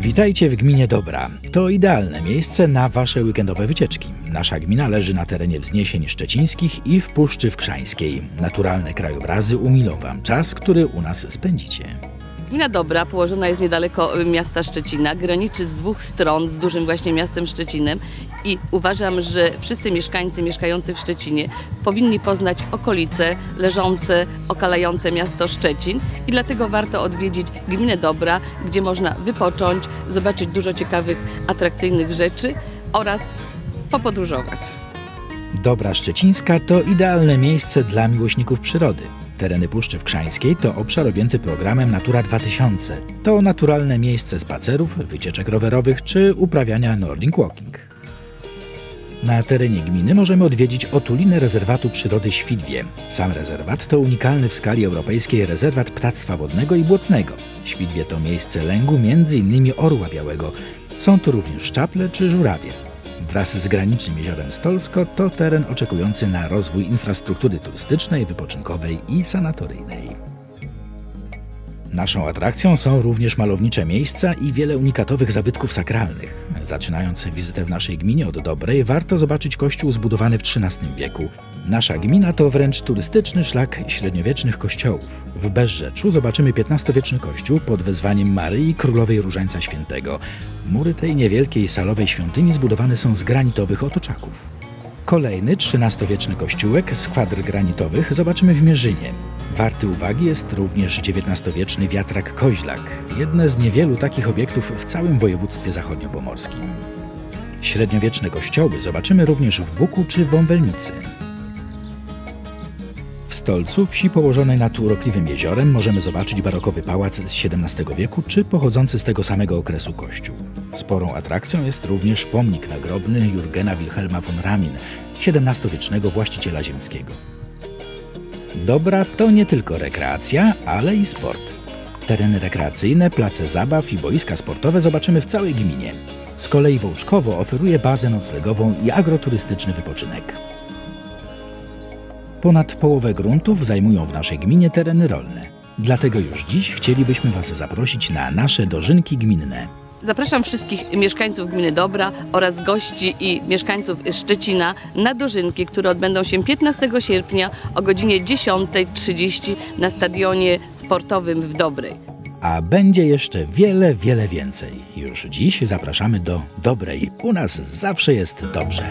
Witajcie w gminie Dobra. To idealne miejsce na wasze weekendowe wycieczki. Nasza gmina leży na terenie wzniesień szczecińskich i w Puszczy Wkrzańskiej. Naturalne krajobrazy umilą wam czas, który u nas spędzicie. Gmina Dobra położona jest niedaleko y, miasta Szczecina, graniczy z dwóch stron z dużym właśnie miastem Szczecinem i uważam, że wszyscy mieszkańcy mieszkający w Szczecinie powinni poznać okolice leżące, okalające miasto Szczecin i dlatego warto odwiedzić Gminę Dobra, gdzie można wypocząć, zobaczyć dużo ciekawych, atrakcyjnych rzeczy oraz popodróżować. Dobra Szczecińska to idealne miejsce dla miłośników przyrody. Tereny Puszczy Wkrzańskiej to obszar objęty programem Natura 2000. To naturalne miejsce spacerów, wycieczek rowerowych czy uprawiania Nordic Walking. Na terenie gminy możemy odwiedzić otulinę rezerwatu przyrody Świdwie. Sam rezerwat to unikalny w skali europejskiej rezerwat ptactwa wodnego i błotnego. Świdwie to miejsce lęgu m.in. orła białego. Są tu również szczaple czy żurawie. Wraz z granicznym jeziorem Stolsko to teren oczekujący na rozwój infrastruktury turystycznej, wypoczynkowej i sanatoryjnej. Naszą atrakcją są również malownicze miejsca i wiele unikatowych zabytków sakralnych. Zaczynając wizytę w naszej gminie od Dobrej, warto zobaczyć kościół zbudowany w XIII wieku. Nasza gmina to wręcz turystyczny szlak średniowiecznych kościołów. W Beżrzeczu zobaczymy XV-wieczny kościół pod wezwaniem Maryi Królowej Różańca Świętego. Mury tej niewielkiej salowej świątyni zbudowane są z granitowych otoczaków. Kolejny XIII-wieczny kościółek z kwadr granitowych zobaczymy w Mierzynie. Warty uwagi jest również XIX-wieczny wiatrak Koźlak, jedne z niewielu takich obiektów w całym województwie zachodniopomorskim. Średniowieczne kościoły zobaczymy również w Buku czy Wąbelnicy. W Stolcu, wsi położonej nad urokliwym jeziorem, możemy zobaczyć barokowy pałac z XVII wieku czy pochodzący z tego samego okresu kościół. Sporą atrakcją jest również pomnik nagrobny Jurgena Wilhelma von Ramin, XVII-wiecznego właściciela ziemskiego. Dobra to nie tylko rekreacja, ale i sport. Tereny rekreacyjne, place zabaw i boiska sportowe zobaczymy w całej gminie. Z kolei Wołczkowo oferuje bazę noclegową i agroturystyczny wypoczynek. Ponad połowę gruntów zajmują w naszej gminie tereny rolne. Dlatego już dziś chcielibyśmy Was zaprosić na nasze dożynki gminne. Zapraszam wszystkich mieszkańców gminy Dobra oraz gości i mieszkańców Szczecina na dożynki, które odbędą się 15 sierpnia o godzinie 10.30 na stadionie sportowym w Dobrej. A będzie jeszcze wiele, wiele więcej. Już dziś zapraszamy do dobrej. U nas zawsze jest dobrze.